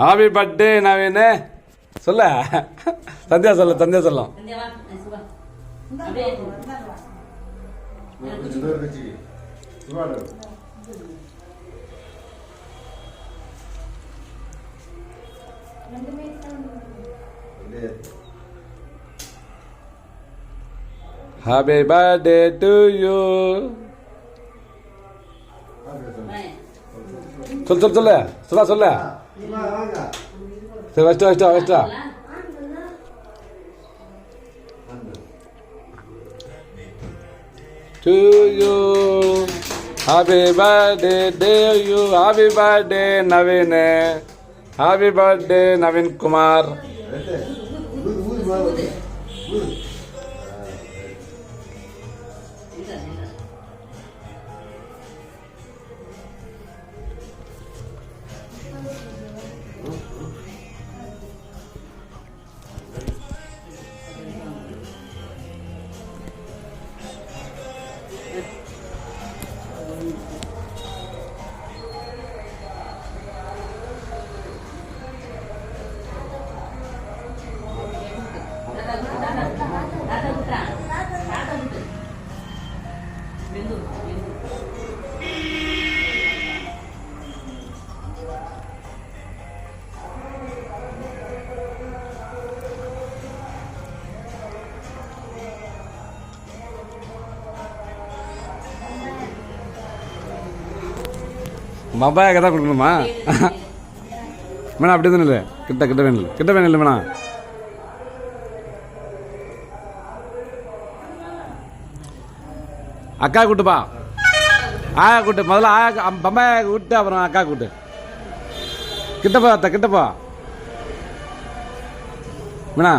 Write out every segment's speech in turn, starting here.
Happy birthday Naveen சொல்ல. சந்தியா சொல்ல சந்தியா சொல்லும் இன்னொரு கட்சி சுவாடு. ஹாப்பி பர்த்டே டு யூ சொல் சொல் சொல்லு சொல்லா சொல்ல சரி வச்சிட்டா வச்சிட்டா வச்சிட்டா to you happy birthday day you happy birthday Naveen happy birthday Naveen Kumar mobile தான் கொடுக்கணுமா? மேடம் அப்படி தானே இல்லை? கிட்ட கிட்ட வேணும் இல்லை. கிட்ட வேணும் இல்லை மேடம். அக்கா கூட்டுப்பா ஆயா கூட்டு. முதல்ல ஆயா பம்பாயா கூட்டு அப்புறம் அக்கா கூட்டு. கிட்டப்பா அத்தை கிட்டப்பா மீனா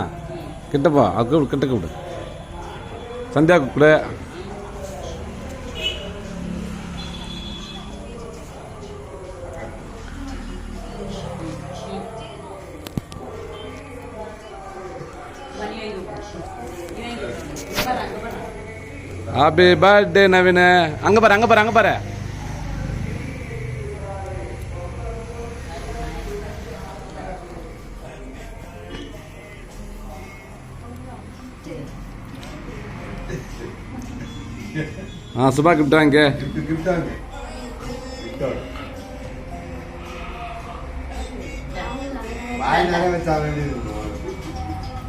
கிட்டப்பா அக்கு கிட்ட கூப்பிடு. சந்தியா கூப்பிடு. ஹாப்பி பர்த்டே நவீன் அங்க பாரு அங்க பாரு அங்க பாரு. ஆ சுபா கிஃப்ட் இருக்கும்.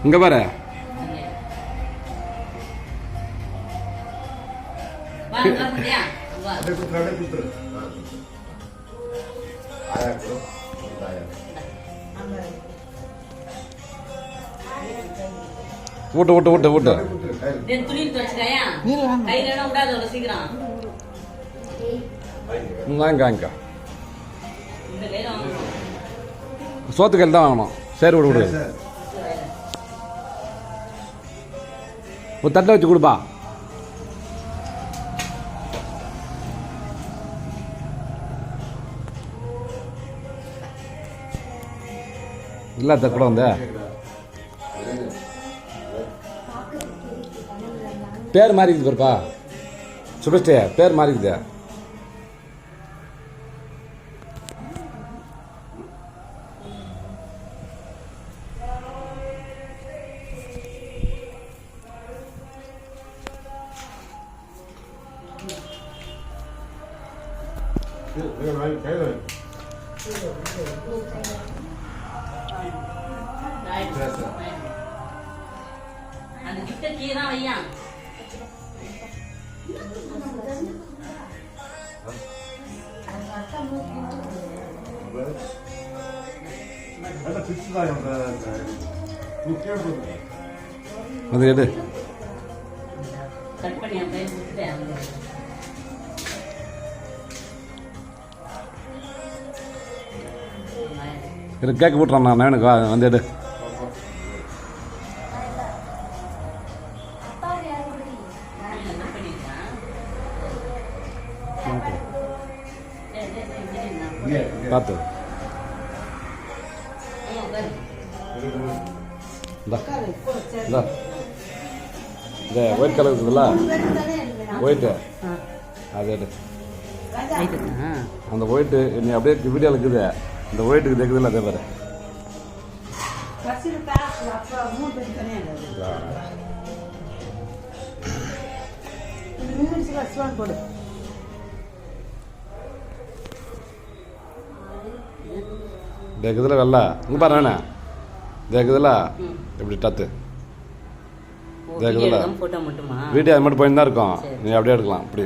இங்க பாரு. ஊட்டு ஊட்டு ஊட்டு ஊட்டு வாங்கணும் சோத்துக்கல் தான் வாங்கணும் சரி விடு விடு. ஒரு தட்டை வச்சு கொடுப்பா இல்லை அத்தை கூட வந்த. பேர் மாறிக்குது இருக்குது பாருப்பா. சுபஸ்டே பேர் மாறிக்குது. Thank you. அந்த கிட்ட கீழே தான் வையா அது எடு. கட் பண்ணி அப்படியே விட்டுட்டேன் கேக் போட்டுறான் நான் எனக்கு வந்து எடு. பார்த்து. இந்தா ஒயிட் கலர் இருக்குதுல்ல ஒயிட்டு அது அந்த ஒயிட்டு நீ அப்படியே வீடியோவில் இருக்குது. இந்த ஒயிட்டுக்கு தெரியுதுல்ல அதே பாரு. வச்சிருக்கா அப்புறம் மூணு பேர் தனியாக இது மினிட்ஸ் வச்சுவான் போடு தேக்குதுல வெள்ள. இங்கே பாரு வேணா தேக்குதுல ம். இப்படி டத்து. இதா வீடியோ அது மட்டும் போயின்னு தான் இருக்கும். நீ அப்படியே எடுக்கலாம். இப்படி.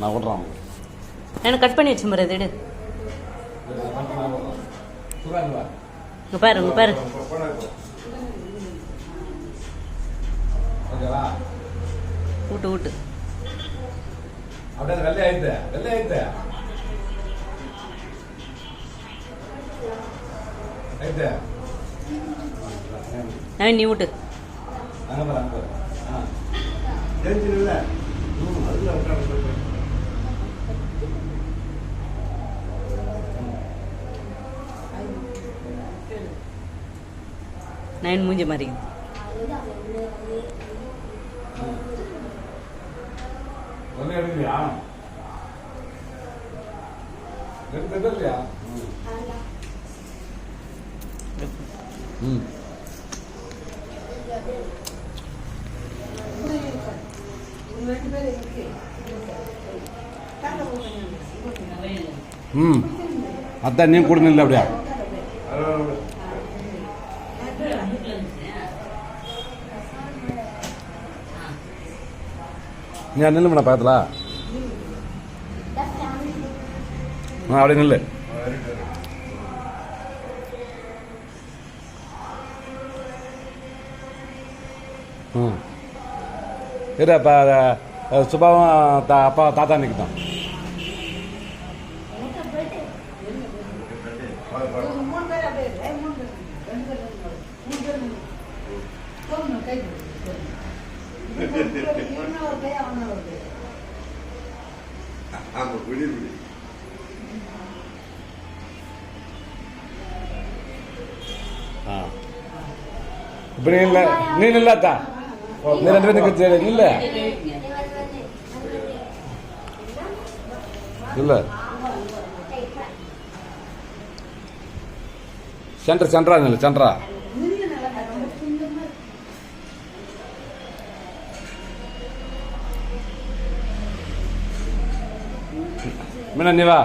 நான் விட்றான் நான் கட் பண்ணி வச்சு பாரு எடு. இங்க பாரு இங்க பாரு. ஓகேவா? ஊட்டு ஊட்டு அப்படியே வெள்ளை ஆயிடுது வெள்ளை ஆயிடுது நவீன் மூஞ்சி எடுக்கலையா? எடுத்து இல்லையா? ம். ம். அதான் நீ கூட நில்ல அப்படியா? நீ நில்லு மேடம் ஆ அப்படியே நில்லு. இல்லை இப்போ சுபாவும் தா அப்பா தாத்தா அன்னைக்கு தான் ஆ. இப்படி இல்லை நீ இல்லாத்தா ரெண்டு பேரும் இல்ல இல்ல? இல்லை. சென்டர் சென்டரா நில்லு சென்டரா மீனா நீ வா.